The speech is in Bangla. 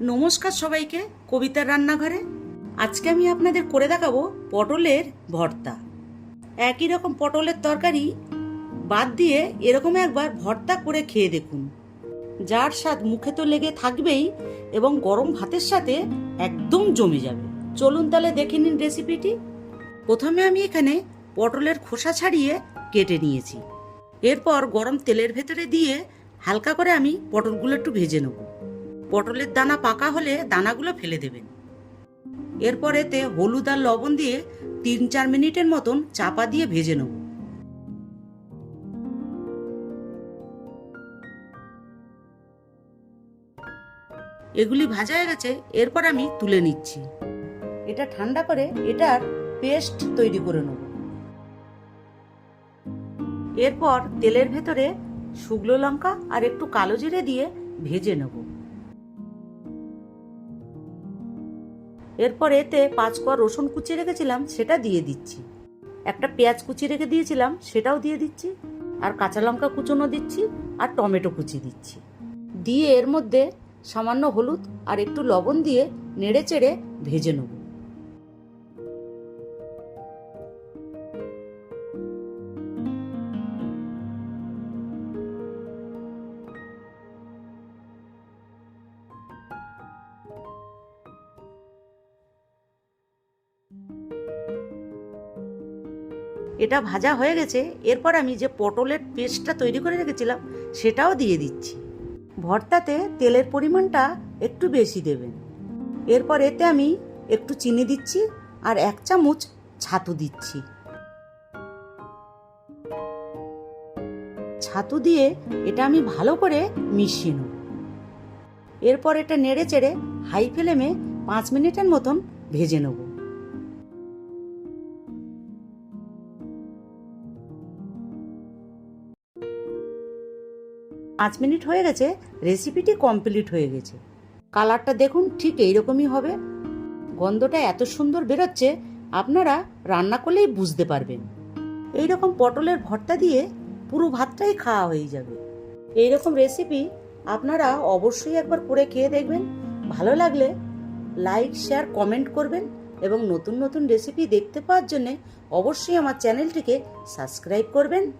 নমস্কার সবাইকে, কবিতার রান্নাঘরে। আজকে আমি আপনাদের করে দেখাবো পটলের ভর্তা। একই রকম পটলের তরকারি বাদ দিয়ে এরকম একবার ভর্তা করে খেয়ে দেখুন। যার স্বাদ মুখে তো লেগে থাকবেই এবং গরম ভাতের সাথে একদম জমে যাবে। চলুন তাহলে দেখে নিন রেসিপিটি। প্রথমে আমি এখানে পটলের খোসা ছাড়িয়ে কেটে নিয়েছি। এরপর গরম তেলের ভেতরে দিয়ে হালকা করে আমি পটলগুলো একটু ভেজে নেব। পটলের দানা পাকা হলে দানাগুলো ফেলে দেবেন। এরপর এতে হলুদ আর লবণ দিয়ে তিন চার মিনিটের মতন চাপা দিয়ে ভেজে নেব। এগুলি ভাজা হয়ে গেছে, এরপর আমি তুলে নিচ্ছি। এটা ঠান্ডা করে এটার পেস্ট তৈরি করে নেব। এরপর তেলের ভেতরে শুকনো লঙ্কা আর একটু কালো জিরে দিয়ে ভেজে নেব। এরপর এতে পাঁচ কোয়া রসুন কুচি রেখেছিলাম, সেটা দিয়ে দিচ্ছি। একটা পেঁয়াজ কুচি রেখে দিয়েছিলাম, সেটাও দিয়ে দিচ্ছি। আর কাঁচা লঙ্কা কুচোনো দিচ্ছি, আর টমেটো কুচি দিচ্ছি। দিয়ে এর মধ্যে সামান্য হলুদ আর একটু লবণ দিয়ে নেড়ে চেড়ে ভেজে নেব। এটা ভাজা হয়ে গেছে, এরপর আমি যে পটলের পেস্টটা তৈরি করে রেখেছিলাম, সেটাও দিয়ে দিচ্ছি। ভর্তাতে তেলের পরিমাণটা একটু বেশি দেবেন। এরপর এতে আমি একটু চিনি দিচ্ছি আর এক চামচ ছাতু দিচ্ছি। ছাতু দিয়ে এটা আমি ভালো করে মিশিয়ে নেব। এরপর এটা নেড়ে চেড়ে হাই ফ্লেমে পাঁচ মিনিটের মতন ভেজে নেব। পাঁচ মিনিট হয়ে গেছে রেসিপিটি কমপ্লিট হয়ে গেছে। কালারটা দেখুন, ঠিক এইরকমই হবে। গন্ধটা এত সুন্দর বেরোচ্ছে, আপনারা রান্না করলেই বুঝতে পারবেন। এইরকম পটলের ভর্তা দিয়ে পুরো ভাতটাই খাওয়া হয়ে যাবে। এইরকম রেসিপি আপনারা অবশ্যই একবার করে খেয়ে দেখবেন। ভালো লাগলে লাইক শেয়ার কমেন্ট করবেন এবং নতুন নতুন রেসিপি দেখতে পাওয়ার জন্যে অবশ্যই আমার চ্যানেলটিকে সাবস্ক্রাইব করবেন।